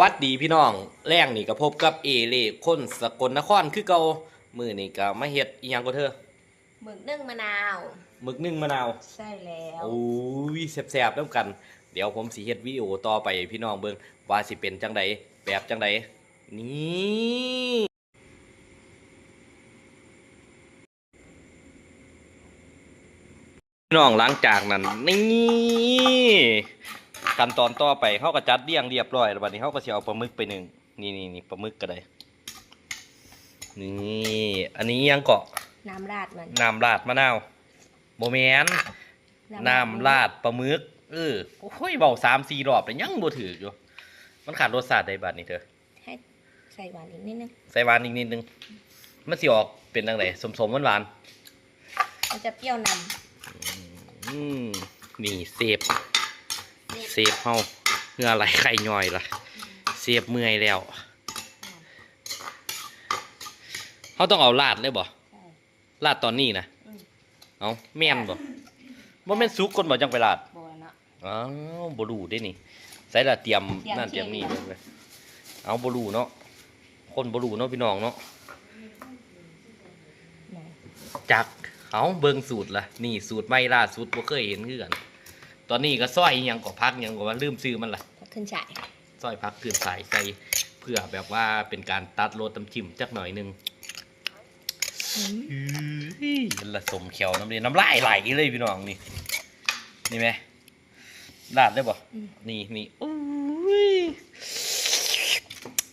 หวัดดีพี่น้องแรงนี่ก็พบกับเอเล่คนสกลนครคือเก่ามือนี่ก็มาเฮ็ดอีหยังก็เธอหมึกนึ่งมะนาวหมึกนึ่งมะนาวใช่แล้วโอ้ยแซ่บๆแล้วกัน เดี๋ยวผมสิเฮ็ดวิดีโอต่อไปให้พี่น้องเบิ่งว่าสิเป็นจังใดแบบจังใดนี่พี่น้องหลังจากนั้นนี่ ขั้นตอนต่อไปเขาก็จัดเรียงเรียบร้อยแล้วบัดนี้เขาก็สิเอาปลาหมึกไปหนึ่งนี่นี่นี่ปลาหมึกก็ได้นี่อันนี้ยังเกาะน้ำราดมันน้ำราดมะนาวโมแมนน้ำราดปลาหมึกเออโอ้ยเบาสามสี่รอบแต่ยังบ่ถืออยู่มันขาดรสชาติใดบัดนี่เธอให้ใส่หวานอีกนิดนึงใส่หวานอีกนิดนึงมันสิออกเป็นจังไดสมสมหวานหวานมันจะเปรี้ยวนๆอืมนี่เซฟำเซฟเฮาเพื่ออะไรไข่ย่อยล่ะเซฟเมื่อยแล้วเขาต้องเอาลาดเลยบ่ใช่ลาดตอนนี้นะอืมเอาแม่นบ่บ่แม่นสุกคนบ่จังไปลาดบัวเนาะอ้าวบรูได้นี่ใส่ละเตรียมเตรียมนั่นเตรียมนี่ที่เลยเอาบรูเนาะคนบรูเนาะพี่น้องเนาะไหนจักเอาเบิ่งสูตรละนี่สูตรไม่ล่าสุดบ่เคยเห็นคือกัน ตอนนี้ก็ซอยอิหยังก็พักอิหยังก็ว่าลืมซื้อมันละพอขึ้นฉายซอยพักคืนสายใส่เพื่อแบบว่าเป็นการตัดรสตำจิ้มจักหน่อยหนึงอืมอื้อมันละสมเขียวน้ำเลยน้ำลายไหลเลยพี่น้องนี่นี่ไหมลาดได้บ่อืมนี่นี่อุ้ย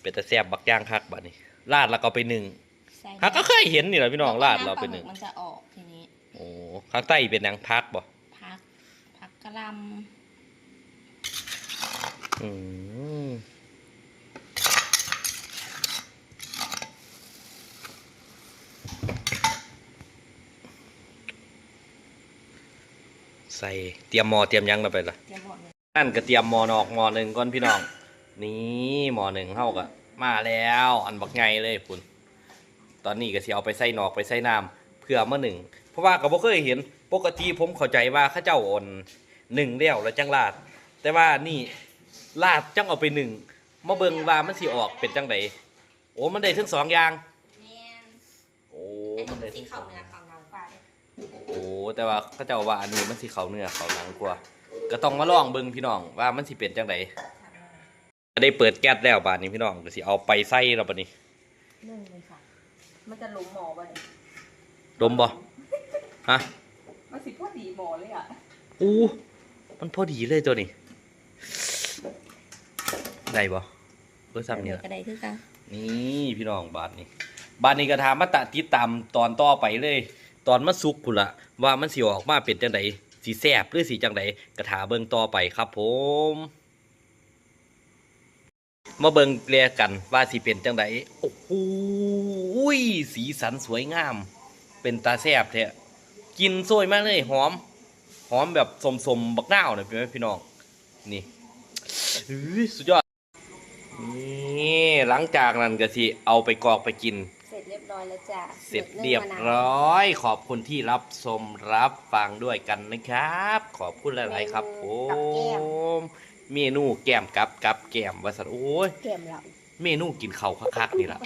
เป็นตะแซบบักย่างคักบัดนี้ลาดแล้วก็ไปหนึ่งใส่ฮักก็เคยเห็นนี่แหละพี่น้องลาดเราไปหนึ่งำปลหมึกมันจะออกทีนี้ โอ้ข้างใต้เป็นหนังพักบ่พักพั กกะหลอืมใส่เตรียมหมอเตรียมหยังเราไปละำเตรียมหมดเลยนั่นก็เตรียมหมอนอกหมอหนึ่งก่อนพี่น้อง นี่หมอหนึ่งเท่ากับมาแล้ว อันบักไงเลยคุณตอนนี้ก็สิเอาไปใส่นอกไปใส่น้ำเพื่อมาหนึ่งเพราะว่าก็บ่เคยเห็นปกติผมเข้าใจว่าเข้าเจ้าอ่อน หนึ่งเดียวแล้วจังลาด แต่ว่านี่ลาดจังเอาไปหนึ่งมาเบิ่งว่ามันสิออกเป็นจังไดโอ้มันได้ทั้งสองอย่างแม่นโอ้ไอ้มันได้สีทั้งสขาอวงเนื้อขาวหนังกว่าเลยโอ้แต่ว่าเข้าเจ้าว่าอันนี้มันสิเขาเนื้อเขาหนังกว่าก็ต้องมาลองเบิ่งพี่น้องว่ามันสิเป็นจังไดได้เปิดแก๊สแล้วบาดนี้พี่น้องก็สิเอาไปใส่แล้วบาดนี้นึ่งเลยค่ะ มันจะหลุมหมอไปเลยดมบ่ฮะมันสิพอดีหมอเลยอะอู้ มันพอดีเลยตัวนี้ได้บ่เพื่อซ้ำนี่ล่ะกระไดคือกันนี่พี่น้องบาดนี้บาดนี้ก็ถามมาตะติดตามตอนต่อไปเลย ตอนมันสุกพุ่นละว่ามันสิออกมาเป็นจังไดสิแซ่บหรือสิจังไดก็ถาเบิ่งต่อไปครับผม มาเบิ่งเรียกันว่าสิเป็นจังไดโอ้โหยสีสันสวยงาม เป็นตาแซ่บแท้กินสวยมากเลยหอม หอมแบบสมๆบักนาวนะพี่พี่น้องนี่อื้อสุดยอดนี่หลังจากนั้นก็สิเอาไปกรอกไปกิน เสร็จเรียบร้อยแล้วจ้ะเสร็จหมึกนึ่งเรียบมะนาวร้อย ขอบคุณที่รับชมรับฟังด้วยกันนะครับ ขอบคุณหลายๆครับผมเมนูแก้มกับกับแก้มวาสันโอ้ยเก็มเราเมนูกินเขาวคักๆนี่แหละ